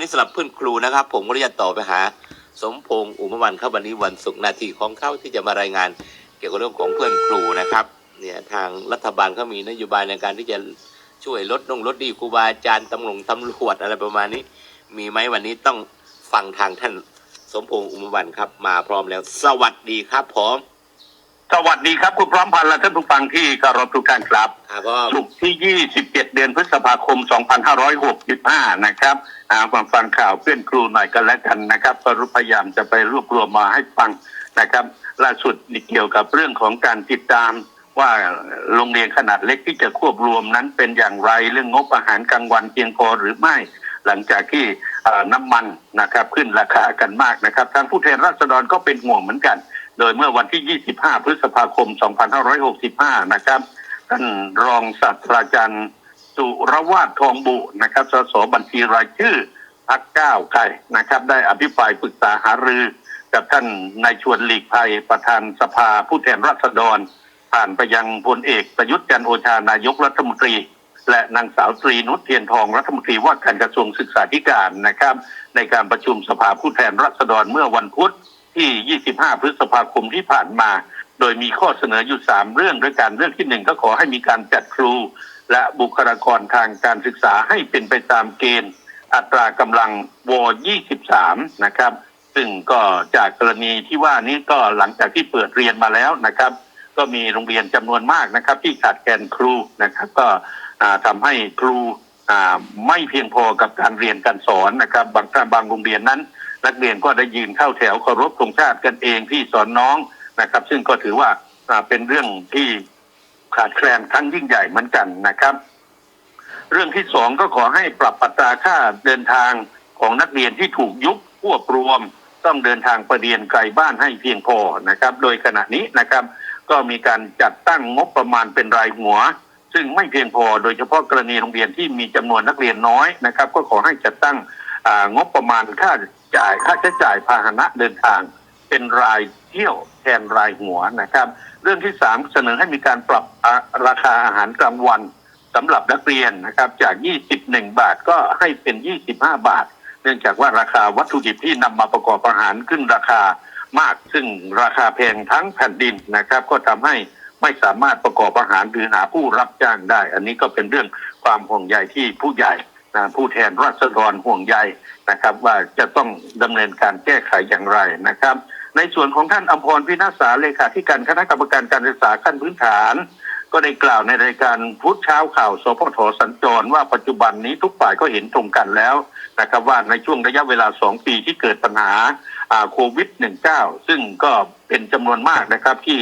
นี้สำหรับเพื่อนครูนะครับ ผมก็จะต่อไปหา สมพงษ์อุมวันครับวันนี้วันศุกร์นาทีของเข้าที่จะมารายงาน เกี่ยวกับเรื่องของเพื่อนครูนะครับเนี่ยทางรัฐบาลเขามีนโยบายในการที่จะช่วยลดนงลดดีครูบาอาจารย์ตำรวจตำรวจอะไรประมาณนี้ มีไหมวันนี้ต้องฟังทางท่านสมพงษ์อุมวันครับ มาพร้อมแล้ว สวัสดีครับผม สวัสดีครับ คุณพร้อมพันธ์และท่านผู้ฟังที่เคารพทุกท่านครับครับก็ศุกร์ที่ 27 เดือนพฤษภาคม 2565 นะครับอ่ามาฟังข่าวเพื่อนครูหน่อยกันแล้วกันนะครับก็พยายามจะไปรวบรวมมาให้ฟังนะครับ ล่าสุดนี่เกี่ยวกับเรื่องของการติดตามว่าโรงเรียนขนาดเล็กที่จะควบรวมนั้นเป็นอย่างไรเรื่องงบอาหารกลางวันเพียงพอหรือไม่ หลังจากที่เอ่อน้ำมันนะครับขึ้นราคากันมากนะครับ ทางผู้แทนราษฎรก็เป็นห่วงเหมือนกัน โดยเมื่อวันที่ 25 พฤษภาคม 2565 นะครับท่านรองศาสตราจารย์สุรวาททองบุนะครับสสบัญชีรายชื่อพักก้าวไกลนะครับ ได้อภิปรายปรึกษาหารือกับท่านนายชวนหลีกภัยประธานสภาผู้แทนราษฎร ผ่านไปยังพลเอกประยุทธ์จันโอชานายกรัฐมนตรี และนางสาวตรีนุชเทียนทองรัฐมนตรีว่าการกระทรวงศึกษาธิการนะครับ ในการประชุมสภาผู้แทนราษฎรเมื่อวันพุธ ที่ 25 พฤษภาคมที่ผ่านมา โดยมีข้อเสนออยู่ 3 เรื่องด้วยกันเรื่องที่หนึ่งก็ขอให้มีการจัดครู และบุคลากรทางการศึกษาให้เป็นไปตามเกณฑ์ อัตรากำลังว23 นะครับ ซึ่งก็จากกรณีที่ว่านี้ก็หลังจากที่เปิดเรียนมาแล้วนะครับ ก็มีโรงเรียนจำนวนมากนะครับ ที่ขาดแคลนครูนะครับ ก็ทำให้ครูไม่เพียงพอกับการเรียนการสอนนะครับ บางบางโรงเรียนนั้น นักเรียนก็ได้ยืนเข้าแถวเคารพธงชาติกันเองที่สอนน้องนะครับ ซึ่งก็ถือว่าเป็นเรื่องที่ขาดแคลนครั้งยิ่งใหญ่เหมือนกันนะครับ เรื่องที่สองก็ขอให้ปรับอัตราค่าเดินทางของนักเรียนที่ถูกยุบควบรวม ต้องเดินทางไปเรียนไกลบ้านให้เพียงพอนะครับ โดยขณะนี้นะครับ ก็มีการจัดตั้งงบประมาณเป็นรายหัว ซึ่งไม่เพียงพอ โดยเฉพาะกรณีโรงเรียนที่มีจำนวนนักเรียนน้อยนะครับ ก็ขอให้จัดตั้งงบประมาณค่า จ่ายค่าใช้จ่ายพาหนะเดินทาง เป็นรายเที่ยวแทนรายหัวนะครับ เรื่องที่สามเสนอให้มีการปรับราคาอาหารกลางวันสำหรับนักเรียนนะครับจาก 21 บาทก็ให้เป็น 25 บาท เนื่องจากว่าราคาวัตถุดิบที่นำมาประกอบอาหารขึ้นราคามากซึ่งราคาแพงทั้งแผ่นดินนะครับ ก็ทำให้ไม่สามารถประกอบอาหารหรือหาผู้รับจ้างได้ อันนี้ก็เป็นเรื่องความห่วงใยที่ผู้ใหญ่ ผู้แทนราษฎรห่วงใยนะครับ ว่าจะต้องดำเนินการแก้ไขอย่างไรนะครับ ในส่วนของท่านอมพรพินาศสาเลขาธิการคณะกรรมการการศึกษาขั้นพื้นฐาน ก็ได้กล่าวในรายการพุธเช้าข่าวสพทสัญจรว่าปัจจุบันนี้ทุกฝ่ายก็เห็นตรงกันแล้วนะครับว่าในช่วงระยะเวลา 2 ปีที่เกิดปัญหาโควิด -19 ซึ่งก็เป็นจำนวนมากนะครับที่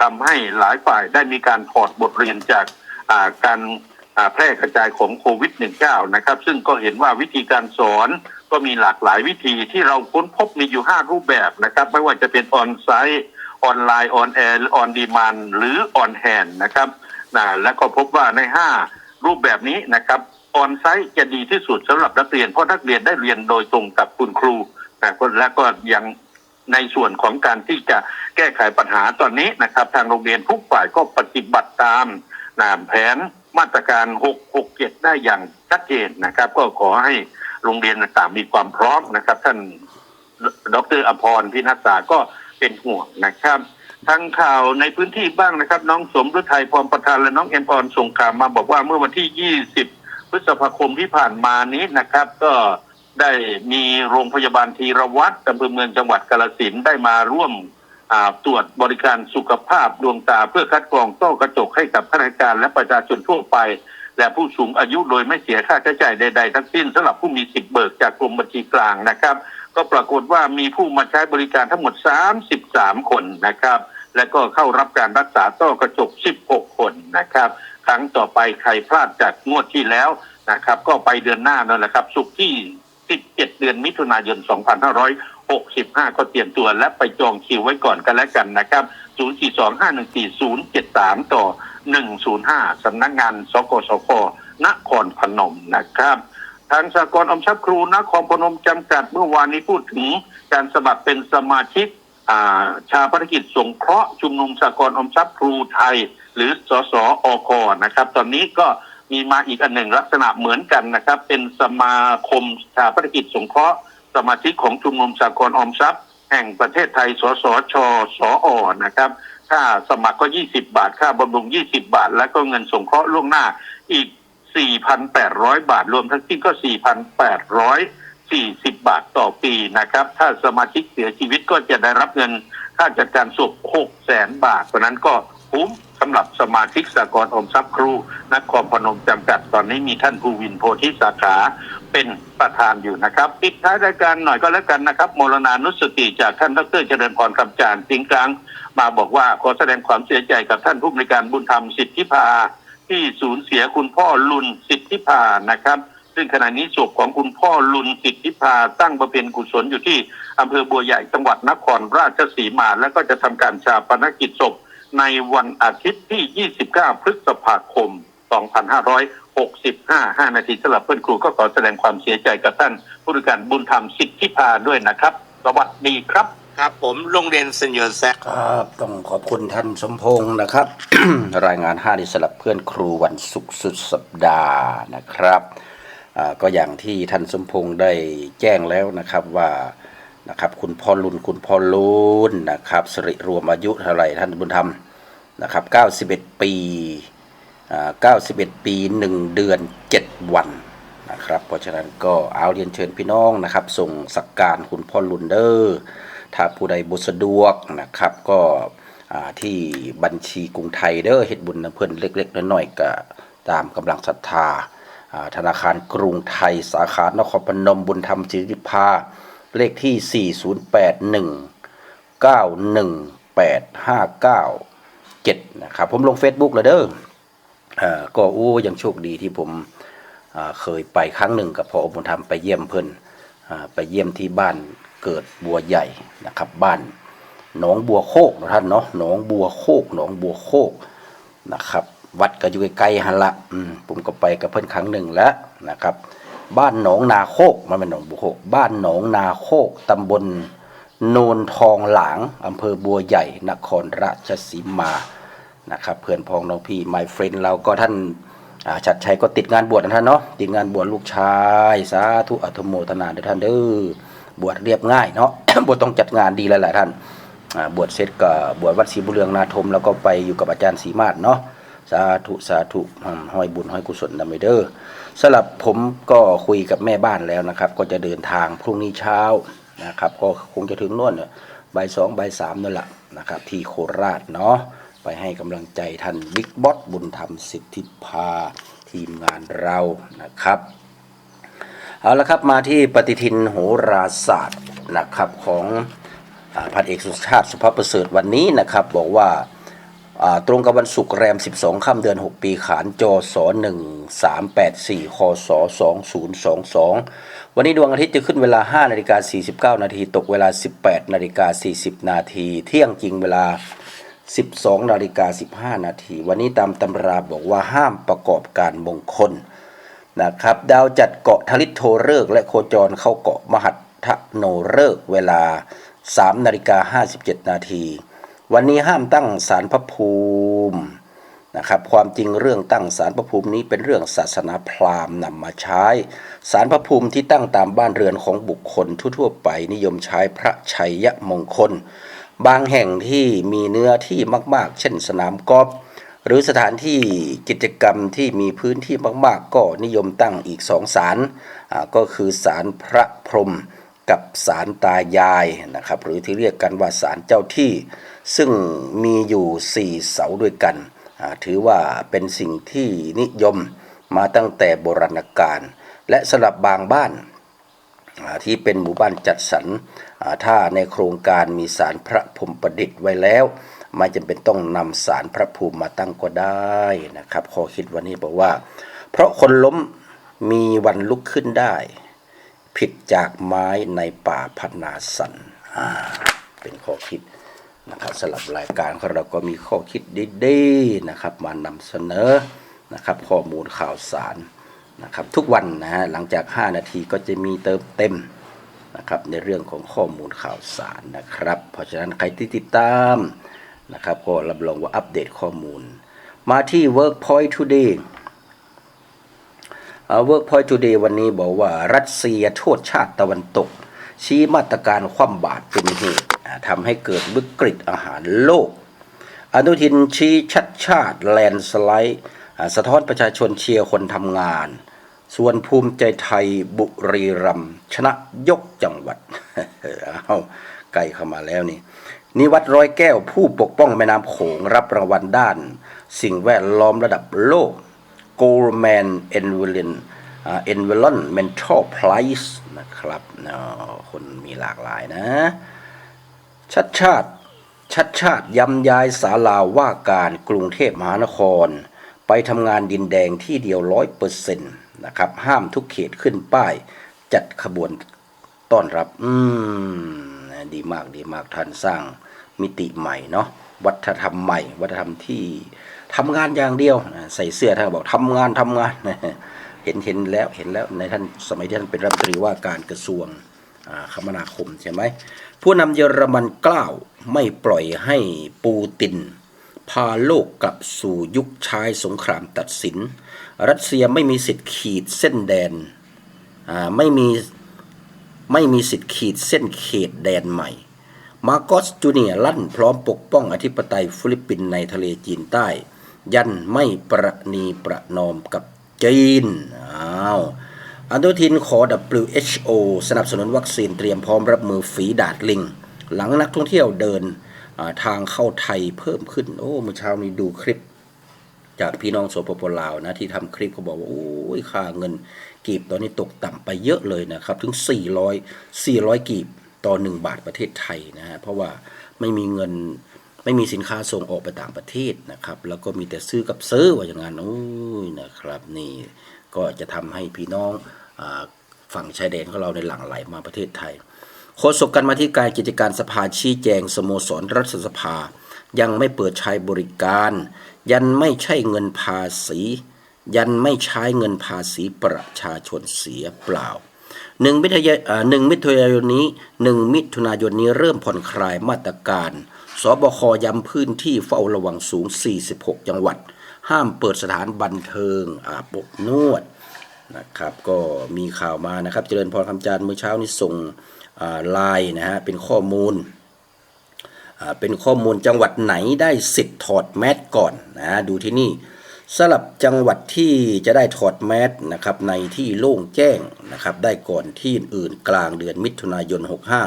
ทำให้หลายฝ่ายได้มีการถอดบทเรียนจากการ แพร่กระจายของโควิด -19 นะครับ ซึ่งก็เห็นว่าวิธีการสอนก็มีหลากหลายวิธีที่เราค้นพบมีอยู่ 5 รูปแบบนะครับ ไม่ว่าจะเป็นออนไซต์ออนไลน์ออนแอร์ออนดีมันหรือออนแฮนนะครับนะแล้วก็พบว่าใน 5 รูปแบบนี้นะครับออนไซต์จะดีที่สุดสำหรับนักเรียนเพราะนักเรียนได้เรียนโดยตรงกับคุณครูนะและก็ยังในส่วนของการที่จะแก้ไขปัญหาตอนนี้นะครับ ทางโรงเรียนทุกฝ่ายก็ปฏิบัติตามนะแผน มาตรการ 667 ได้อย่างชัดเจนนะครับ ก็ขอให้โรงเรียนต่างๆมีความพร้อมนะครับ ท่านดรอภรพินัสสาก็เป็นห่วงนะครับทางข่าวในพื้นที่บ้างนะครับ น้องสมฤทัยพรประธานและน้องเอ็มพรส่งข่าวมาบอกว่าเมื่อวันที่ 20 พฤษภาคมที่ผ่านมานี้นะครับ ก็ได้มีโรงพยาบาลธีรวัตรอำเภอเมืองจังหวัดกาฬสินได้มาร่วม ตรวจบริการสุขภาพดวงตาเพื่อคัดกรองต้อกระจกให้กับข้าราชการและประชาชนทั่วไป และผู้สูงอายุโดยไม่เสียค่าใช้จ่ายใด ๆ ทั้งสิ้นสำหรับผู้มีสิทธิ์เบิกจากกรมบัญชีกลางนะครับ ก็ปรากฏว่ามีผู้มาใช้บริการทั้งหมด 33 คนนะครับ และก็เข้ารับการรักษาต้อกระจก 16 คนนะครับครั้งต่อไปใครพลาดจากงวดที่แล้วนะครับ ก็ไปเดือนหน้านั่นแหละครับ สุกร์ที่ 17 เดือนมิถุนายน 2 5 6 2565 ก็เตรียมตัวและไปจองคิวไว้ก่อนกันแล้วกันนะครับ 042514073 ต่อ 105 สำนักงานสกสค นครพนมนะครับ ทางสากลอมทรัพย์ครูนครพนมจำกัดเมื่อวานนี้พูดถึงการสมัครเป็นสมาชิกอาชาปนกิจสงเคราะห์ชุมนุมสากลอมทรัพย์ครูไทย หรือสสอคนะครับ ตอนนี้ก็มีมาอีกอันหนึ่งลักษณะเหมือนกันนะครับ เป็นสมาคมสถาปนกิจสงเคราะห์ สมาชิกของชุมนุมสากลออมทรัพย์ แห่งประเทศไทย สสช สออนะครับ ค่าสมัครก็ 20 บาท ค่าบำรุง 20 บาท แล้วก็เงินสงเคราะห์ล่วงหน้าอีก 4,800 บาท รวมทั้งสิ้นก็ 4,840 บาทต่อปีนะครับ ถ้าสมาชิกเสียชีวิตก็จะได้รับเงินค่าจัดการศพ6แสนบาทเพราะนั้นก็ คุ้มสำหรับสมาชิกสากลอมทรัพย์ครูนครพนมจำกัดตอนนี้มีท่านภูวินโพธิสาขาเป็นประธานอยู่นะครับปิดท้ายรายการหน่อยก็แล้วกันนะครับโมรณานุสติจากท่านดรเจริญพรคำจานสิงห์กลางมาบอกว่าขอแสดงความเสียใจกับท่านผู้บริการบุญธรรมสิทธิพาที่สูญเสียคุณพ่อลุนสิทธิพานะครับ ซึ่งขณะนี้ศพของคุณพ่อลุนสิทธิพาตั้งบำเพ็ญกุศลอยู่ที่อำเภอบัวใหญ่จังหวัดนครราชสีมา แล้วก็จะทำการชาปนกิจศพ ในวันอาทิตย์ที่ 29 พฤษภาคม 2565 5 นาทีสำหรับเพื่อนครูก็ขอแสดงความเสียใจกับท่านผู้บริการบุญธรรมสิทธิพาด้วยนะครับ สวัสดีครับ ครับผมโรงเรียนเซนยนแซกครับต้องขอบคุณท่านสมพงศ์นะครับ รายงาน5ในสลับเพื่อนครูวันศุกร์สุดสัปดาห์นะครับอ่าก็อย่างที่ท่านสมพงศ์ได้แจ้งแล้วนะครับว่า นะครับ คุณพ่อลุนคุณพ่อลุนนะครับสิริรวมอายุเท่าไหร่ท่านบุญธรรมนะครับ 91 ปีอ่า91 ปี 1 เดือน 7 วันนะครับ เพราะฉะนั้นก็เอาเรียนเชิญพี่น้องนะครับ ส่งสักการคุณพ่อลุนเดอร์ถ้าผู้ใดบุสะดวกนะครับก็อ่าที่บัญชีกรุงไทยเด้อเฮ็ดบุญนะเพื่อนเล็กๆน้อยๆก็ตามกำลังศรัทธาอ่าธนาคารกรุงไทยสาขานครพนมบุญธรรมจิริพา เลขที่ 4081 918597 นะครับ ผมลง Facebook แล้วเด้ออ่าก็โอ้ยังโชคดีที่ผมเคยไปครั้งหนึ่งกับพ่อบุญธรรมไปเยี่ยมเพิ่นอ่าไปเยี่ยมที่บ้านเกิดบัวใหญ่นะครับ บ้านหนองบัวโคกนะท่านเนาะหนองบัวโคกหนองบัวโคกนะครับ วัดก็อยู่ใกล้ๆหันละอืมผมก็ไปกับเพิ่อนครั้งหนึ่งแล้วนะครับ บ้านหนองนาโคกมันเป็นหนองบัวโคกบ้านหนองนาโคกตำบลโนนทองหลางอำเภอบัวใหญ่ นครราชสีมานะครับเพื่อนพ้องน้องพี่ my friend เราก็ท่านชัดชัยก็ติดงานบวชนะท่านเนาะติดงานบวชลูกชายสาธุอัตโมทนาเด้อท่านเด้อบวชเรียบง่ายเนาะบวชต้องจัดงานดีหลายๆท่านอ่าบวชเสร็จก็บวชวัดศรีบุเรืองนาทมแล้วก็ไปอยู่กับอาจารย์ศรีมาศเนาะ สาธุสาธุห้อยบุญห้อยกุศลนำไปเด้อสำหรับผมก็คุยกับแม่บ้านแล้วนะครับ ก็จะเดินทางพรุ่งนี้เช้านะครับ ก็คงจะถึงโน่นน่ะบ่ายสองบ่ายสามนั่นแหละนะครับ ที่โคราชเนาะไปให้กำลังใจท่านบิ๊กบอสบุญธรรมสิทธิพาทีมงานเรานะครับเอาละครับมาที่ปฏิทินโหราศาสตร์นะครับของอพันเอกสุชาติสุภาพประเสริฐวันนี้นะครับ บอกว่า ตรงกับวันศุกร์แรม 12 ค่ำเดือน 6 ปีขานจศ1384คศ2022 วันนี้ดวงอาทิตย์จะขึ้นเวลา 5 นาฬิกา 49 นาทีตกเวลา 18 นาฬิกา 40 นาทีเที่ยงจริงเวลา 12 นาฬิกา 15 นาที วันนี้ตามตำราบอกว่าห้ามประกอบการมงคลนะครับ ดาวจัดเกาะทลิตโทฤกษ์และโคจรเข้าเกาะมหัตทโนฤกษ์เวลา 3 นาฬิกา 57 นาที วันนี้ห้ามตั้งศาลพระภูมินะครับความจริงเรื่องตั้งศาลพระภูมินี้เป็นเรื่องศาสนาพราหมณ์นำมาใช้ศาลพระภูมิที่ตั้งตามบ้านเรือนของบุคคลทั่วๆไปนิยมใช้พระชัยมงคล บางแห่งที่มีเนื้อที่มากๆ เช่นสนามกอล์ฟหรือสถานที่กิจกรรมที่มีพื้นที่มากๆ ก็นิยมตั้งอีกสองศาลอ่าก็คือศาลพระพรหม กับศาลตายายนะครับ หรือที่เรียกกันว่าศาลเจ้าที่ ซึ่งมีอยู่สี่เสาด้วยกัน ถือว่าเป็นสิ่งที่นิยมมาตั้งแต่โบราณกาลและสำหรับบางบ้านที่เป็นหมู่บ้านจัดสรรถ้าในโครงการมีสารพระภูมิประดิษฐ์ไว้แล้ว ไม่จำเป็นต้องนำสารพระภูมิมาตั้งก็ได้นะครับข้อคิดวันนี้บอกว่า เพราะคนล้มมีวันลุกขึ้นได้ ผิดจากไม้ในป่าพนาสันเป็นข้อคิดนะครับสำหรับรายการของเราก็มีข้อคิดดีๆนะครับ มานำเสนอนะครับ ข้อมูลข่าวสารนะครับ ทุกวันนะฮะหลังจาก 5 นาทีก็จะมีเติมเต็มนะครับในเรื่องของข้อมูลข่าวสารนะครับ เพราะฉะนั้นใครที่ติดตามนะครับก็รับรองว่าอัปเดตข้อมูล มาที่ Workpoint Today เวิร์กพอยต์ทูเดย์วันนี้บอกว่ารัสเซียโทษชาติตะวันตก ชี้มาตรการคว่ำบาตรเป็นเหตุทำให้เกิดวิกฤตอาหารโลก อนุทินชี้ชัดชาติแลนสไลด์สะท้อนประชาชนเชียร์คนทำงาน ส่วนภูมิใจไทยบุรีรัมชนะยกจังหวัดเอาใกล้เข้ามาแล้วนี่นิวัดร้อยแก้วผู้ปกป้องแม่น้ำโขงรับรางวัลด้าน สิ่งแวดล้อมระดับโลก Goldman Environ อ่า Environmental Prize นะครับอ๋อคนมีหลากหลายนะ ชัดชาติชัดชาติย้ำย้ายศาลาว่าการกรุงเทพมหานคร ไปทำงานดินแดงที่เดียวร้อยเปอร์เซ็นต์นะครับ ห้ามทุกเขตขึ้นป้าย จัดขบวนต้อนรับ อืม ดีมากดีมากท่านสร้างมิติใหม่เนาะวัฒนธรรมใหม่ วัฒนธรรมที่ ทำงานอย่างเดียวใส่เสื้อท่านก็บอกทำงานทำงานเห็นเห็นแล้วเห็นแล้วในท่านสมัยที่ท่านเป็นรัฐมนตรีว่าการกระทรวงคมนาคมใช่ไหมผู้นำเยอรมันกล้าวไม่ปล่อยให้ปูติน พาโลกกลับสู่ยุคชายสงครามตัดสิน รัสเซียไม่มีสิทธิ์ขีดเส้นแดนไม่มีไม่มีสิทธิ์ขีดเส้นเขตแดนใหม่ มาโกสจูเนียลั่นพร้อมปกป้องอธิปไตยฟิลิปปินส์ในทะเลจีนใต้ ยันไม่ประนีประนอมกับจีนอ้าวอันดุทินขอ WHO สนับสนุนวัคซีนเตรียมพร้อมรับมือฝีดาดลิง หลังนักท่องเที่ยวเดินาทางเข้าไทยเพิ่มขึ้น โอ้เมื่อเช้านี้ดูคลิป จากพี่น้องโสปปลาวนะ ที่ทำคลิปเขาบอกว่า โอ้ยค่าเงินกีบตอนนี้ตกต่ำไปเยอะเลยนะครับ ถึง 400 400 กีบต่อ 1 บาทประเทศไทยนะฮะเพราะว่าไม่มีเงิน ไม่มีสินค้าส่งออกไปต่างประเทศนะครับ แล้วก็มีแต่ซื้อกับซื้อว่าอย่างนั้นโอ้ยนะครับนี่ก็จะทำให้พี่น้องอฝั่งชายแดนของเราในหลั่งไหลมาประเทศไทยโฆษกกันมาที่การกิจการสภาชี้แจงสโมสรรัฐสภา ยังไม่เปิดใช้บริการ ยันไม่ใช่เงินภาษี ยันไม่ใช้เงินภาษีประชาชนเสียเปล่า หนึ่งมิถุนายนหนึ่งมิถุนายนนี้หนึ่งมิถุนายนนี้เริ่มผ่อนคลายมาตรการ สบคย้ำพื้นที่เฝ้าระวังสูง 46 จังหวัด ห้ามเปิดสถานบันเทิงอาบอบนวดนะครับก็มีข่าวมานะครับ เจริญพรคำจานทร์เมื่อเช้านี้ส่งไลน์นะฮะเป็นข้อมูลเป็นข้อมูลจังหวัดไหนได้สิทธิ์ถอดแมสก่อนนะดูที่นี่ สลับจังหวัดที่จะได้ถอดแมสนะครับในที่โล่งแจ้งนะครับได้ก่อนที่อื่นกลางเดือนมิถุนายน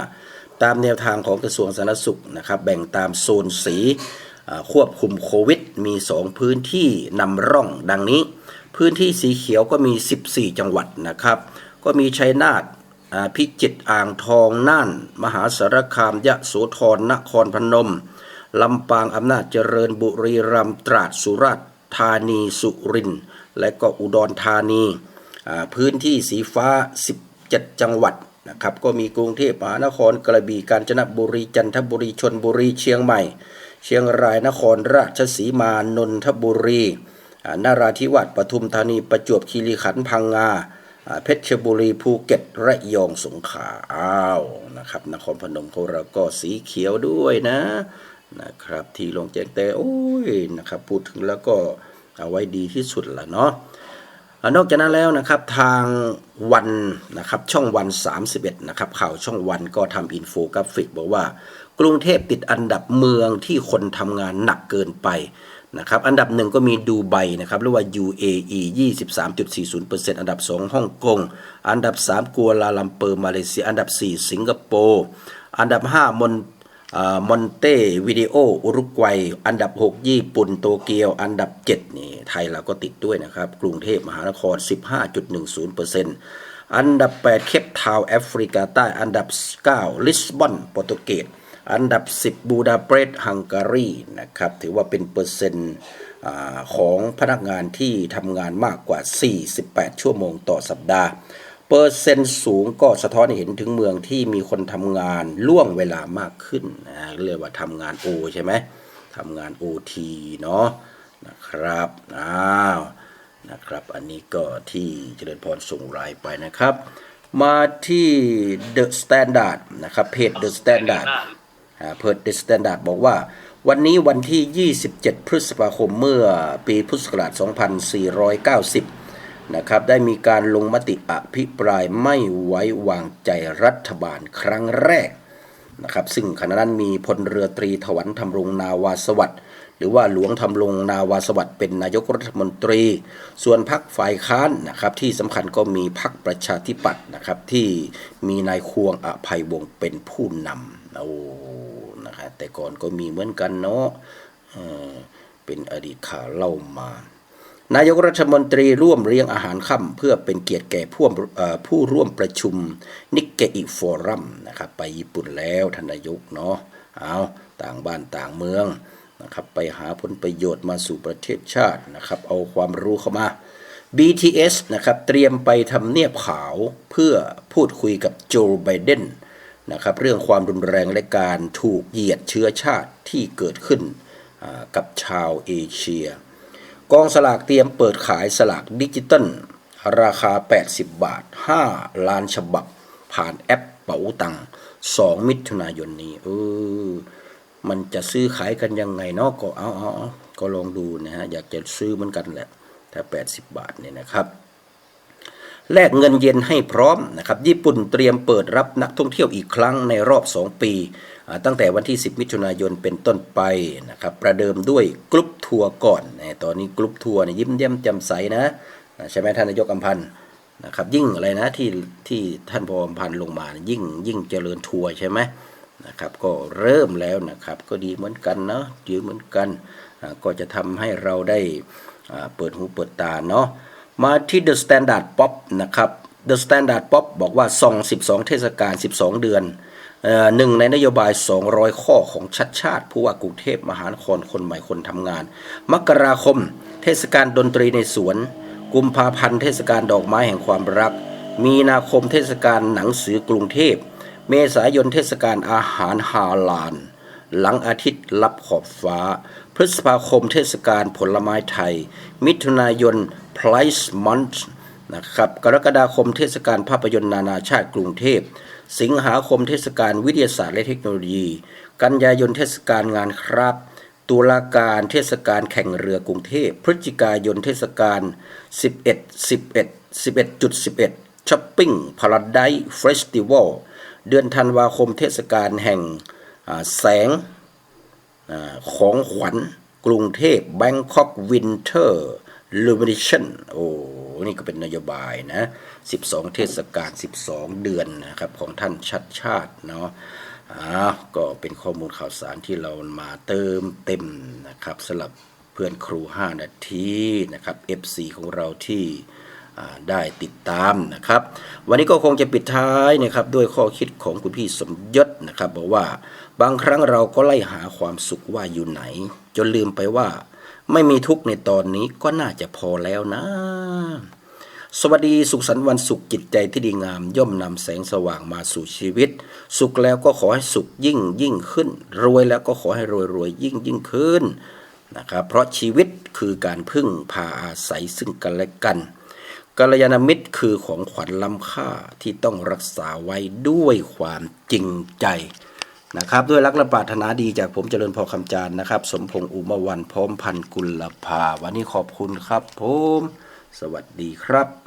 65 ตามแนวทางของกระทรวงสาธารณสุขนะครับแบ่งตามโซนสีควบคุมโควิด มี 2 พื้นที่นำร่องดังนี้ พื้นที่สีเขียวก็มี 14 จังหวัดนะครับ ก็มีชัยนาทพิจิตรอ่างทองน่าน มหาสารคามยะโสธรนครพนมลำปางอำนาจเจริญบุรีรัมย์ตราดสุราษฎร์ ธานีสุรินทร์และก็อุดรธานี พื้นที่สีฟ้า 17 จังหวัดนะครับก็มีกรุงเทพมหานครกระบี่กาญจนบุรีจันทบุรีชนบุรีเชียงใหม่ เชียงรายนครราชสีมานนทบุรีนาราธิวาสปทุมธานีประจวบคีรีขันธ์พังงาอ่าเพชรบุรีภูเก็ตระยองสงขลาอ้าวนะครับนครพนมของเราก็สีเขียวด้วยนะ นะครับที่ลงแจ้งแต่โอ้ยนะครับพูดถึงแล้วก็เอาไว้ดีที่สุดละเนาะนอกจากนั้นแล้วนะครับทางวันนะครับช่องวัน 31นะครับข่าวช่องวันก็ทำอินโฟกราฟิก บอกว่ากรุงเทพติดอันดับเมืองที่คนทำงานหนักเกินไปนะครับอันดับหนึ่งก็มีดูไบนะครับหรือว่า UAE 23.40%อันดับ 2 ฮ่องกง อันดับ 3 กัวลาลัมเปอร์มาเลเซีย อันดับ 4 สิงคโปร์ อันดับ 5มอน มอนเตวิดีโออุรุกวัย อันดับ 6 ญี่ปุ่นโตเกียว อันดับ 7 นี่ ไทยเราก็ติดด้วยนะครับ กรุงเทพมหานคร 15.10%อันดับ 8 เคปทาวแอฟริกาใต้ อันดับ 9 ลิสบอนโปรตุเกสอันดับ 10 บูดาเปสต์ฮังการีนะครับ ถือว่าเป็นเปอร์เซ็นต์ของพนักงานที่ทำงานมากกว่า 48 ชั่วโมงต่อสัปดาห์ ปอร์เซ็นต์สูงก็สะท้อนเห็นถึงเมืองที่มีคนทำงานล่วงเวลามากขึ้นนะเรียกว่าทำงานโอใช่ไหมทำงานโอทีเนาะนะครับอ้าวนะครับ อันนี้ก็ที่เจริญพรส่งรายไปนะครับ มาที่ The Standard นะครับเพจ The Standard เพิร์ดสแตนดาร์ดบอกว่า วันนี้วันที่ 27 พฤษภาคมเมื่อปีพุทธศักราช 2490 นะครับได้มีการลงมติอภิปรายไม่ไว้วางใจรัฐบาลครั้งแรกนะครับซึ่งขณะนั้นมีพลเรือตรีถวันธรรมรงนาวาสวัสดิ์หรือว่าหลวงธรรมรงนาวาสวัสดิ์เป็นนายกรัฐมนตรี ส่วนพักฝ่ายค้านนะครับที่สำคัญก็มีพักประชาธิปัตย์นะครับที่มีนายควงอภัยวงศ์เป็นผู้นำโอ้นะครับแต่ก่อนก็มีเหมือนกันเนาะเออเป็นอดีตข่าวเล่ามา นายกรัฐมนตรีร่วมเลี้ยงอาหารค่ำเพื่อเป็นเกียรติแก่ผู้ผู้ร่วมประชุมนิกเกอิฟอรัมนะครับไปญี่ปุ่นแล้วทนายกเนาะเอาต่างบ้านต่างเมืองนะครับไปหาผลประโยชน์มาสู่ประเทศชาตินะครับเอาความรู้เข้ามา BTS นะครับเตรียมไปทำเนียบขาวเพื่อพูดคุยกับโจไบเดนนะครับเรื่องความรุนแรงและการถูกเหยียดเชื้อชาติที่เกิดขึ้นกับชาวเอเชีย กองสลากเตรียมเปิดขายสลากดิจิตอลราคา 80 บาท 5 ล้านฉบับ ผ่านแอปเป๋าตัง2มิถุนายนนี้เออมันจะซื้อขายกันยังไงเนาะก็เอาเอาก็ลองดูนะฮะ อยากจะซื้อเหมือนกันแหละ ถ้า 80 บาทเนี่ยนะครับแลกเงินเย็นให้พร้อมนะครับ ญี่ปุ่นเตรียมเปิดรับนักท่องเที่ยวอีกครั้งในรอบ 2 ปี ตั้งแต่วันที่ 10 มิถุนายนเป็นต้นไปนะครับประเดิมด้วยกรุ๊ปทัวร์ก่อนตอนนี้กรุ๊ปทัวร์ยิ้มแย้มแจ่มใสนะใช่ไหมท่านนายกอัมพันธ์นะครับยิ่งอะไรนะที่ที่ท่านพออัมพันธ์ลงมายิ่งยิ่งเจริญทัวร์ใช่ไหมนะครับก็เริ่มแล้วนะครับก็ดีเหมือนกันเนาะดีเหมือนกันก็จะทำให้เราได้เปิดหูเปิดตาเนาะมาที่ The Standard Pop นะครับ The Standard Pop บอกว่าส่อง 12 เทศกาล 12 เดือนเอ่อ หนึ่งในนโยบาย 200 ข้อของชัดชาติ ผู้ว่ากรุงเทพมหานครคนใหม่คนทำงาน มกราคม เทศกาลดนตรีในสวน กุมภาพันธ์เทศกาลดอกไม้แห่งความรัก มีนาคมเทศกาลหนังสือกรุงเทพ เมษายนเทศกาลอาหารฮาลาลหลังอาทิตย์รับขอบฟ้า พฤษภาคมเทศกาลผลไม้ไทย มิถุนายน Price Month นะครับกรกฎาคมเทศกาลภาพยนตร์นานาชาติกรุงเทพ สิงหาคมเทศกาลวิทยาศาสตร์และเทคโนโลยี กันยายนเทศกาลงานครับ ตุลาการเทศกาลแข่งเรือกรุงเทพ พฤศจิกายนเทศกาล 11 11 11.11ช้อปปิ้งพาราไดเฟสติวัล เดือนธันวาคมเทศกาลแห่งแสงอของขวัญกรุงเทพ Bangkok Winter Illumination โอ้นี่ก็เป็นนโยบายนะ 12 เทศกาล 12 เดือนนะครับของท่านชัดชาติเนาะอ่าก็เป็นข้อมูลข่าวสารที่เรามาเติมเต็มนะครับสำหรับเพื่อนครู 5 นาทีนะครับ FC ของเราที่ได้ติดตามนะครับ วันนี้ก็คงจะปิดท้ายนะครับด้วยข้อคิดของคุณพี่สมยศนะครับบอกว่าบางครั้งเราก็ไล่หาความสุขว่าอยู่ไหน จนลืมไปว่า ไม่มีทุกข์ในตอนนี้ก็น่าจะพอแล้วนะ สวัสดีสุขสันต์วันสุขจิตใจที่ดีงาม ย่อมนำแสงสว่างมาสู่ชีวิต สุขแล้วก็ขอให้สุขยิ่งยิ่งขึ้น รวยแล้วก็ขอให้รวยรวยยิ่งยิ่งขึ้นนะครับเพราะชีวิตคือการพึ่งพาอาศัยซึ่งกันและกันกัลยาณมิตรคือของขวัญล้ำค่าที่ต้องรักษาไว้ด้วยความจริงใจ นะครับ ด้วยรักและปรารถนาดีจากผมเจริญพอคำจานนะครับ สมพงษ์อุมาวันพร้อมพันกุลภาวันนี้ขอบคุณครับผม สวัสดีครับ